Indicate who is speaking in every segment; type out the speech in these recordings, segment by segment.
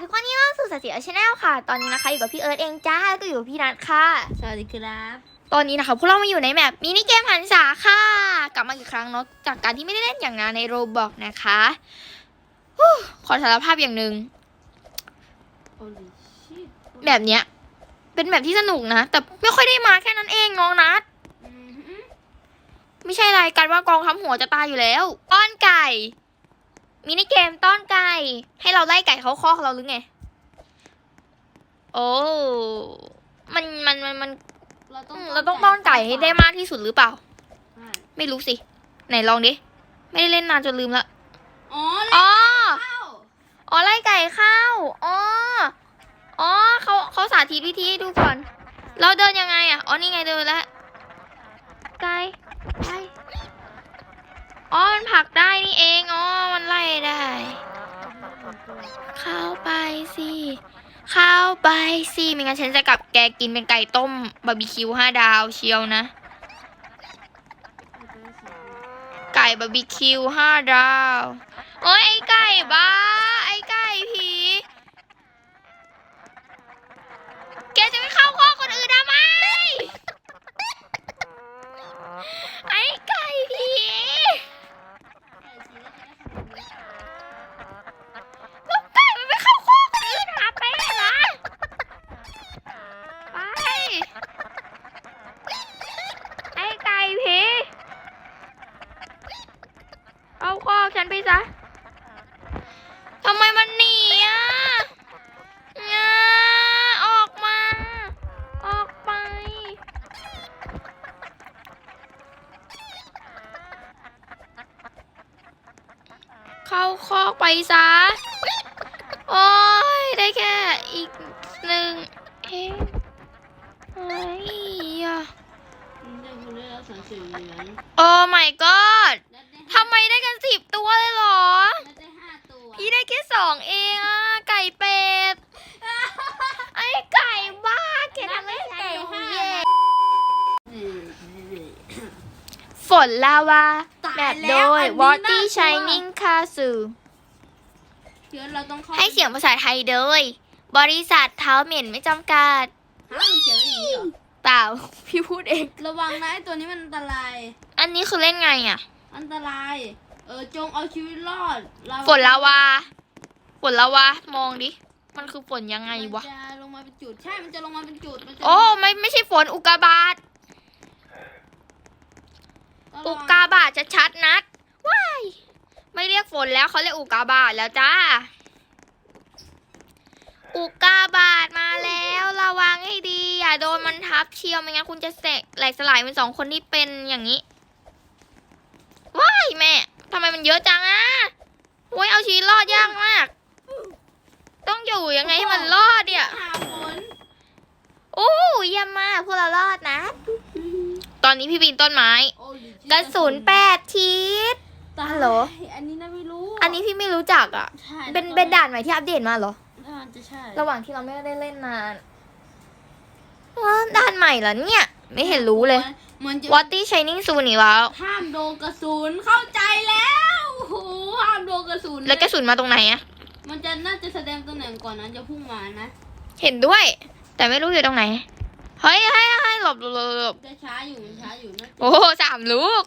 Speaker 1: ทุกคนนี่ล่าสู่สายเสียชาแนลค่ะ ตอนนี้นะคะอยู่กับพี่เอิร์ธเองจ้าแล้วก็อยู่กับพี่นัทค่ะ
Speaker 2: สวัสดีครับ
Speaker 1: ตอนนี้นะคะพวกเรามาอยู่ในแมปมินิเกมหันษาค่ะ กลับมาอีกครั้งเนาะจากการที่ไม่ได้เล่นอย่างนานในโรบอกนะคะฮู้ขอสารภาพอย่างหนึ่ง
Speaker 2: โอ้ยชิต
Speaker 1: แบบเนี้ย เป็นแบบที่สนุกนะ แต่ไม่ค่อยได้มาแค่นั้นเองน้องนัท
Speaker 2: อืมฮึ
Speaker 1: ไม่ใช่อะไรกันว่ากองทำหัวจะตายอยู่แล้วต้อนไก่ มินิเกมต้อนไก่ ให้เราไล่ไก่เขาคอกเราหรือไง โอ้มันมันมันมัน
Speaker 2: เราต้
Speaker 1: อื
Speaker 2: อง
Speaker 1: มเราต้องต้อนไก่ให้ได้มากที่สุดหรือเปล่า
Speaker 2: ใช่
Speaker 1: ไม่รู้สิ ไหนลองดิ ไม่ได้เล่นนานจนลืมละ
Speaker 2: อ๋อ
Speaker 1: อ๋อ
Speaker 2: เข้า
Speaker 1: อ๋อไล่ไก่เข้าอ๋ออ๋อเขาเขาสาธิตวิธีให้ดูก่อน เราเดินยังไงอะ อ๋อนี่ไงเดินแล้วไก่ไก่ อ๋อมันผลักได้นี่เองอ๋อมันไล่ได้ เข้าไปสิเข้าไปสิไม่งั้นฉันจะกลับแกกินเป็นไก่ต้มบาร์บีคิวห้าดาวเชียวนะ ไก่บาร์บีคิวห้าดาวโอ้ยไอ้ไก่บ้า ไอ้ไก่ผีแกจะไปเข้าข้อคนอื่นทำไมไอ้ไก่ผีแล้วไก่มันไปเข้าข้อคนอื่นหาเป้เหรอไป ไอ้ไก่ผีเอาคอกฉันไปซะ ทำไมมันหนีอะงาออกมา ออกไป เข้าคอกไปซะ โอ้ย ได้แค่อีกหนึ่งเองเฮ้ยอะ
Speaker 2: ได้คุณได้รับสารสื่อเหลือง
Speaker 1: โอ้ my god
Speaker 2: นัดได้
Speaker 1: ทำไมได้กันสิบตัวเลยเหรอ
Speaker 2: นัดได้ห้าตัว
Speaker 1: พี่ได้ แค่สองเองอะไก่เป็ดไอ้ไก่บ้าแกทำให้ฉันดูแย่
Speaker 2: นี่นี่
Speaker 1: ฝนลาวา
Speaker 2: ตาย
Speaker 1: แบบ
Speaker 2: แล้ว
Speaker 1: โดย
Speaker 2: อันนี้
Speaker 1: วอตตี้
Speaker 2: น่ากลัว
Speaker 1: ชายนิ่งคาสู
Speaker 2: เดี๋ยวเราต้องเข้า
Speaker 1: ให้เสียงภาษาไทยโดย บริษัทเท้าเหม็นไม่จำกัด
Speaker 2: ฮะมันเขียนอย่างนี้เหรอ
Speaker 1: เปล่า พี่พูดเอง
Speaker 2: ระวังนะไอ้ตัวนี้มันอันตราย
Speaker 1: อันนี้คือเล่นไงอะ
Speaker 2: อันตราย เออจงเอาชีวิตรอดเร
Speaker 1: ฝนลาวา ฝนลาวามองดิ มันคือฝนยังไงวะ
Speaker 2: มันจะลงมาเป็นจุด ใช่ มันจะลงมาเป็นจุด มันจะ
Speaker 1: โอ้ไม่ไม่ใช่ฝนอุกาบาต
Speaker 2: ต้อง
Speaker 1: อุ
Speaker 2: ระวัง
Speaker 1: กาบาตชัดๆนัด ว้าย ไม่เรียกฝนแล้วเขาเรียกอุกาบาตแล้วจ้า อุกาบาตมาแล้วระวังให้ดี อย่าโดนมันทับเชียวไม่งั้นคุณจะเสกไหลสลายเป็นสองคนที่เป็นอย่างนี้ ว้ายแม่ทำไมมันเยอะจังอะโอ้ยเอาชีวิตรอดยากมาก ต้องอยู่ยังไงให้มันรอดเนี่ย
Speaker 2: หาฝน
Speaker 1: โอ้เยี่ยมมากพวกเรารอดนะ ตอนนี้พี่ปีนต้นไม้
Speaker 2: โอ้ย
Speaker 1: กระสุนแปดทิศ
Speaker 2: ตาย
Speaker 1: ฮัลโหล
Speaker 2: อันนี้น่าไม่รู้
Speaker 1: อันนี้พี่ไม่รู้จักอะ
Speaker 2: ใช่
Speaker 1: เป็นเป็นด่านใหม่ที่อัปเดตมาเหรอ
Speaker 2: ด่านจะใช่
Speaker 1: ระหว่างที่เราไม่ได้เล่นนานว้าด่านใหม่เหรอเนี่ย ไม่เห็นรู้เลย
Speaker 2: เหมือนจะ
Speaker 1: w a t t y Shining Soon อีกแล้ว
Speaker 2: ห้ามโดนกระสุนเข้าใจแล้วโอ้โหห้ามโดนกระสุน
Speaker 1: แล้วกระสุนมาตรงไหนอะ
Speaker 2: มันจะน่าจะแสดงตำแหน่งก่อนนั้นจะพุ่งมานะ
Speaker 1: เห็นด้วย แต่ไม่รู้อยู่ตรงไหน เฮ้ยเฮ้ยเฮ้ยหลบหลบหลบหลบ
Speaker 2: จะช้าอยู่มันช้าอยู่นะ
Speaker 1: โอ้โหสามลูก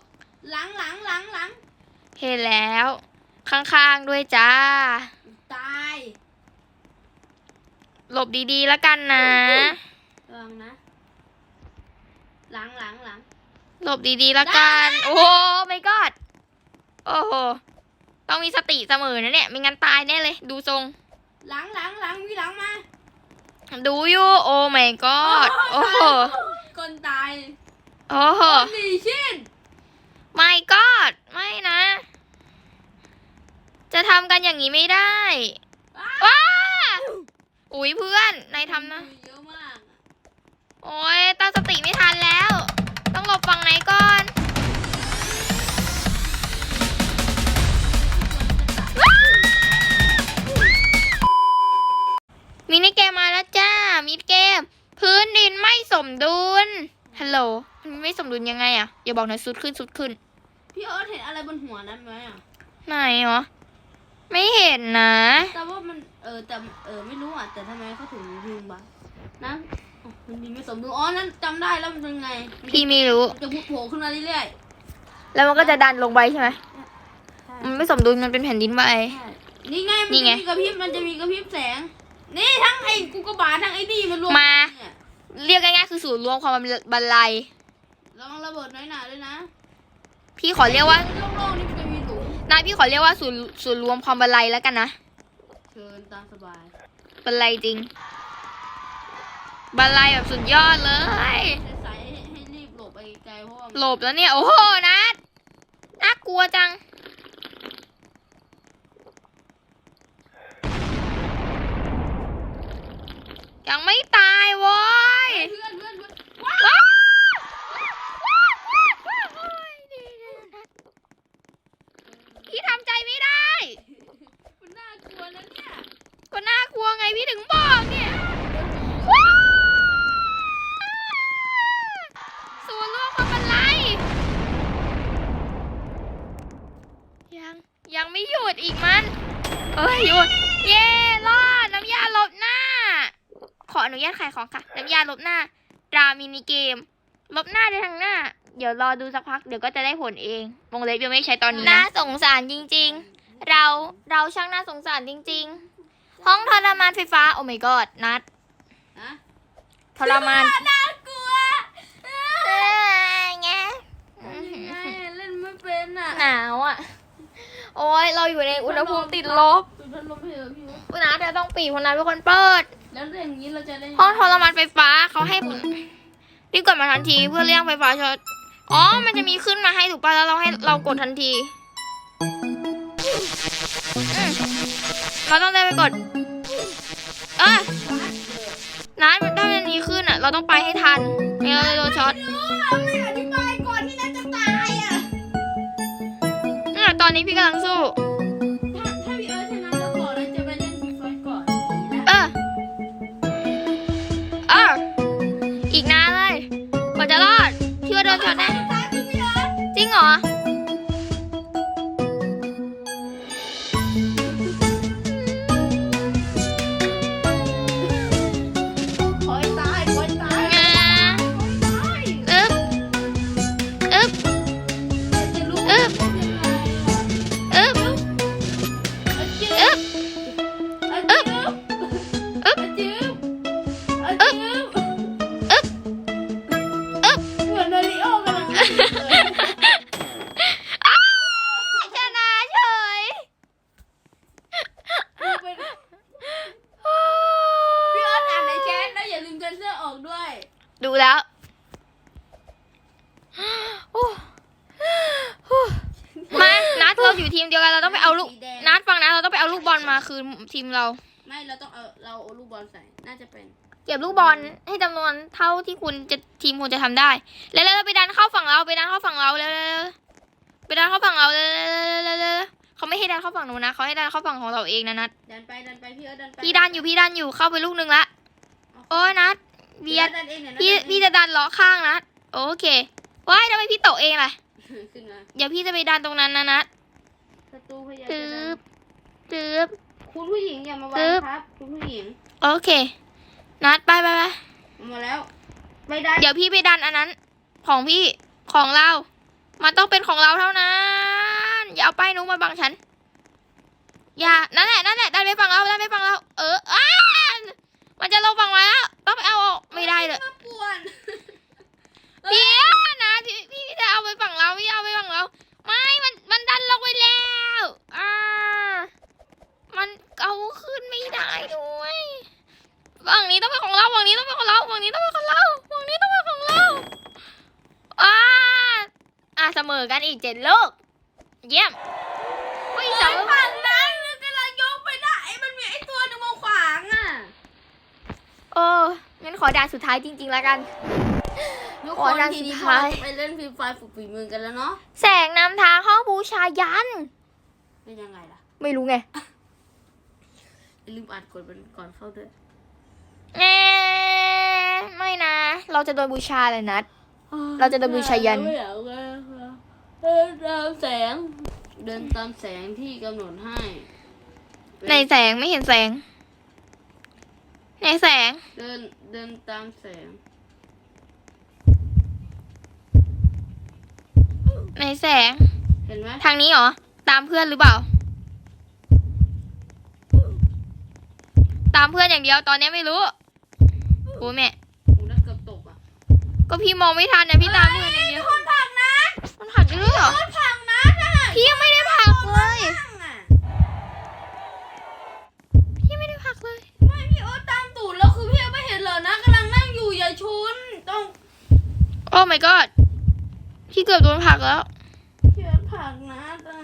Speaker 2: หลังหลังหลังหลัง
Speaker 1: เห็นแล้ว ข้างๆด้วยจ้า
Speaker 2: ตาย
Speaker 1: หลบดีๆแล้วกันนะ
Speaker 2: ระวังนะ หลังหลังหลัง
Speaker 1: หลบดีๆแล้วกัน โอ้โหไม่กอดโอ้โห ต้องมีสติเสมอนะเนี่ย ไม่งั้นตายแน่เลย ดูทรง
Speaker 2: หลังหลังหลังมีหลังมา
Speaker 1: ดูอยู่ โอ้ my god โอ้โห
Speaker 2: คนตาย
Speaker 1: โอ้โห
Speaker 2: หลีชิน
Speaker 1: my god ไม่นะ จะทำกันอย่างนี้ไม่ได้ว้าอุ๊ยเพื่อนนายทำนะ
Speaker 2: เยอะมาก
Speaker 1: โอ้ยตั้งสติไม่ทันแล้ว ต้องหลบฝั่งไหนก่อน เกมมาแล้วจ้า มินิเกม พื้นดินไม่สมดุล ฮัลโหล มันไม่สมดุลยังไงอะอย่าบอกนะสุดขึ้นสุดขึ้น
Speaker 2: พี่เอิร์ธเห็นอะไรบนหัวนั้นไหมอะ
Speaker 1: ไหนเหรอ ไม่เห็นนะ
Speaker 2: แต่ว่ามัน เออ แต่ เออ ไม่รู้อะแต่ทำไมเขาถึงยืมบัตรนะอ๋อมันมีไม่สมดุล อ๋อ นั่นจำได้แล้วมันเป็นไง
Speaker 1: พี่ไม่รู้
Speaker 2: มันจะพุโผล่ขึ้นมาเรื่อย
Speaker 1: แล้วมันก็จะดันลงไปใช่ไหม
Speaker 2: ๆใช่
Speaker 1: มันไม่สมดุล มันเป็นแผ่นดินไหว
Speaker 2: ใช่นี่ไงมัน
Speaker 1: นี่
Speaker 2: จะ
Speaker 1: ไง
Speaker 2: มีกระพริบ มันจะมีกระพริบแสง นี่ทั้งไอ้กูกระบาทั้งไอ้นี่มันรวม
Speaker 1: มา
Speaker 2: กันเนี่ย
Speaker 1: เรียกง่ายๆคือศูนย์รวมความบรรลัย
Speaker 2: ระวังระเบิดน้อยหนาด้วยนะ
Speaker 1: พี่ขอเรียกว่า
Speaker 2: โล่งๆนี่มันจะมีหลุม
Speaker 1: นายพี่ขอเรียกว่าศูนย์ศูนย์รวมความบรรลัยแล้วกันนะ
Speaker 2: เชิญตามสบาย
Speaker 1: บรรลัยจริง บรรลัยแบบสุดยอดเลย
Speaker 2: ใส่ๆให้รีบหลบไปไกลเพราะว่า
Speaker 1: หลบแล้วเนี่ย โอ้โหนัดน่ากลัวจัง ยังไม่ตายโว้ย
Speaker 2: เพื่ ออนุ
Speaker 1: ญาตขายของค่ะ น้ำยาลบหน้าดรามินิเกม ลบหน้าได้ทั้งหน้า เดี๋ยวรอดูสักพักเดี๋ยวก็จะได้ผลเองวงเล็บยังไม่ใช้ตอนนี้นะ น่าสงสารจริงๆ เราเราช่างน่าสงสารจริง ๆ ห้องทรมานไฟฟ้า โอ้ my god นัด
Speaker 2: นะ
Speaker 1: ทรมาน
Speaker 2: น่ากลัว
Speaker 1: เอ้ยไง
Speaker 2: ยังไงเล่นไม่เป็นอะ
Speaker 1: หนาวอะ โอ้ยเราอยู่ในอุณหภูมิติดลบ
Speaker 2: ปิดพัดลมให้เถอะพี่วุฒิ
Speaker 1: คุณนัทจะต้องปีคนนั้นเป็นคนเปิด
Speaker 2: แล้วเรื่องนี้เราจะได้
Speaker 1: ห้องทรมานไฟฟ้าเขาให้รีบกดมาทันทีเพื่อเลี่ยงไฟฟ้าช็อตอ๋อ มันจะมีขึ้นมาให้ถูกป่ะแล้วเราให้เรากดทันทีอืมเราต้องได้ไปกด เออนัดถ้ามันนี้ขึ้นอะ เราต้องไปให้ทันไม่งั้นเราจะโดนช็อต
Speaker 2: ไม่อธิบายก่อนที่นัทจะตายอะ
Speaker 1: อืมตอนนี้พี่กำลังสู้
Speaker 2: ร์ธ
Speaker 1: ดูแล้วโอ้มานัดเราอยู่ทีมเดียวกันเราต้องไปเอาลูก
Speaker 2: สีแดง
Speaker 1: นัดฟังนะเราต้องไปเอาลูกบอลมาคืนทีมเรา
Speaker 2: ไม่เราต้องเอาเราเอาลูกบอลใส่น่าจะเป็น
Speaker 1: เก็บลูกบอลให้จำนวนเท่าที่คุณจะทีมคุณจะทำได้ แล้วเราไปดันเข้าฝั่งเราไปดันเข้าฝั่งเราแล้วไปดันเข้าฝั่งเราแล้วเขาไม่ให้ดันเข้าฝั่งหนูนะเขาให้ดันเข้าฝั่งของเราเองนะนัด
Speaker 2: ดันไปดันไปพี่เอิร์ธดันไป
Speaker 1: พี่ดันอยู่พี่ดันอยู่เข้าไปลูกหนึ่งละโอ้ยนัด
Speaker 2: พี่
Speaker 1: เบีย
Speaker 2: เอิ
Speaker 1: ด
Speaker 2: ร์ธดันเองเนี่ย
Speaker 1: พี่
Speaker 2: ดันเอง
Speaker 1: พี่จะดันล้อข้างนัดโอเคว้ายทำไมพี่ตกเองล่ะ
Speaker 2: ขึ้นมา
Speaker 1: เดี๋ยวพี่จะไปดันตรงนั้นนะนัด
Speaker 2: ศัตรูพยายาม
Speaker 1: ตึ
Speaker 2: จะดัน
Speaker 1: บตึบ
Speaker 2: คุณผู้หญิงอย่ามาวา
Speaker 1: ตึ๊
Speaker 2: ง
Speaker 1: บ
Speaker 2: ครับ คุณผู้หญิง
Speaker 1: โอเค นัดไปไปไป
Speaker 2: เอามาแล้ว ไม่ได้
Speaker 1: เดี๋ยวพี่ไปดันอันนั้น ของพี่ของเรา มันต้องเป็นของเราเท่านั้น อย่าเอาป้ายนุ้งมาบังฉัน อย่า นั่นแหละนั่นแหละดันไปฝั่งเราดันไปฝั่งเรา เอออ้ามันจะลงฝั่งมาแล้ว ต้องไปเอาออก ไม่ได้เลย
Speaker 2: มาป่วน
Speaker 1: พี่นะพี่พี่พี่จะเอาไปฝั่งเราพี่เอาไปฝั่งเรา ไม่ มัน มันดันลงไปแล้วอ่ามันเอาขึ้นไม่ได้ด้วย ฝั่งนี้ต้องเป็นของเรา ฝั่งนี้ต้องเป็นของเรา ฝั่งนี้ต้องเป็นของเรา ฝั่งนี้ต้องเป็นของเรา อ่าอะ เสมอกันอีกเจ็ดลูก เยี่ยมเฮ้ย
Speaker 2: ไอ้
Speaker 1: เสา
Speaker 2: ฝั่งนั้นมันกำลังยกไปได้ไอ้มันมีไอ้ตัวหนึงมาขวางอะ
Speaker 1: โอ้งั้นขอด่านสุดท้ายจริง ๆ แล้วกัน
Speaker 2: ทุก
Speaker 1: ข
Speaker 2: ค
Speaker 1: อนด้าน
Speaker 2: ทีนี้
Speaker 1: สุด
Speaker 2: พอ
Speaker 1: ท้าย
Speaker 2: เราจะไปเล่นฟรีไฟฝึกฝีมือกันแล้วเนาะ
Speaker 1: แสงนำทางห้องบูชายัน
Speaker 2: เป็นยังไงล่ะ
Speaker 1: ไม่รู้ไง
Speaker 2: อย่าลืมอ่านกฎมันก่อนเข้าด้วย
Speaker 1: แน่ไม่นะ เราจะโดนบูชาเลยนัดเราจะโดนบูชายัน
Speaker 2: ไม่อยาก เลยค่ะเดินตามแสง เดินตามแสงที่กำหนดให้
Speaker 1: ไหนแสงไม่เห็นแสงไหนแสง
Speaker 2: เดินเดินตามแสง
Speaker 1: ไหนแสง
Speaker 2: เห็นไหม
Speaker 1: ทางนี้เหรอ ตามเพื่อนหรือเปล่า ตามเพื่อนอย่างเดียวตอนนี้ไม่รู้โอ้แม่
Speaker 2: โอ้แล้วเกือบตกอะ
Speaker 1: ก็พี่มองไม่ทันนะพี่ตามเพื่อนอย่างเดียว
Speaker 2: คนผลักนะ
Speaker 1: มันผลักด้วยเหรอ
Speaker 2: คนผลักนะถ้าหาก
Speaker 1: พี่ยังไม่ได้ผลักเลย
Speaker 2: นั่งอะ
Speaker 1: พี่ไม่ได้ผลักเลย
Speaker 2: ไม่พี่โอ๊ตตามตูดแล้วคือพี่ไม่เห็นเหรอนะกำลังนั่งอยู่อย่าชุนต้อง
Speaker 1: โอ้ my god พี่เกือบโดนผลักแล้ว
Speaker 2: พี่โอ๊ตผลักนะจ้ะ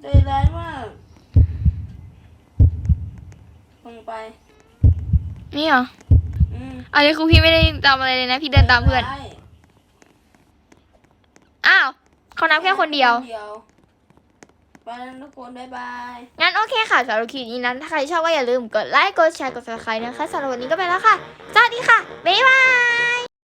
Speaker 2: ใจร้ายมากลงไป
Speaker 1: นี่เหรอ
Speaker 2: อืม
Speaker 1: อันนี้คือพี่ไม่ได้ตามอะไรเลยนะ พี่เดินตามเพื่อน
Speaker 2: ใจร้ย
Speaker 1: อ้าว เขานับแค่คนเดียว
Speaker 2: เดียว ไปแล้วทุกคนบ๊ายบาย
Speaker 1: งั้นโอเคค่ะสำหรับคลิปนี้นั้นถ้าใครชอบก็อย่าลืมกดไลค์ กดแชร์ กด subscribe นะคะสำหรับวันนี้ก็ไปแล้วค่ะ สวัสดีค่ะ บ๊ายบาย